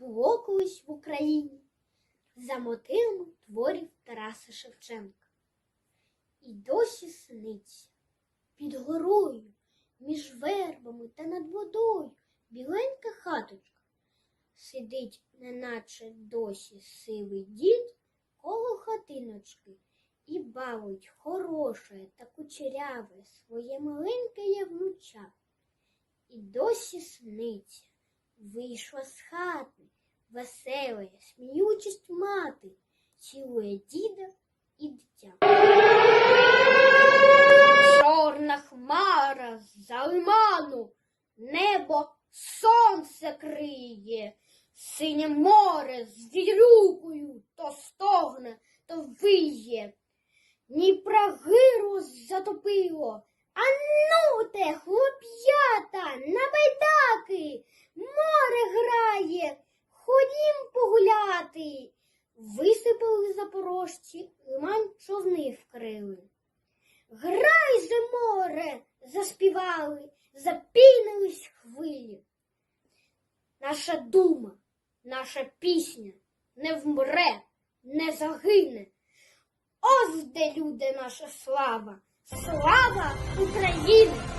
було колись в Україні за мотивами творів Тараса Шевченка. І досі сниться під горою, між вербами та над водою біленька хаточка. Сидить, неначе досі сивий дід коло хатиночки і бавить хороше та кучеряве своє маленьке ягнуча. І досі сниться, вийшла з хати, веселая, сміючись мати, цілує діда і дитя. Чорна хмара за лиману, небо сонце криє, синє море з вірюкою то стогне, то виє. Дніпра гиру затопило. А ну те, хлоп'ята, ходім погуляти. Висипали запорожці, лимань човни вкрили. Грай же море, заспівали, запінились хвилі. Наша дума, наша пісня не вмре, не загине. Ось де люди наша слава, слава України!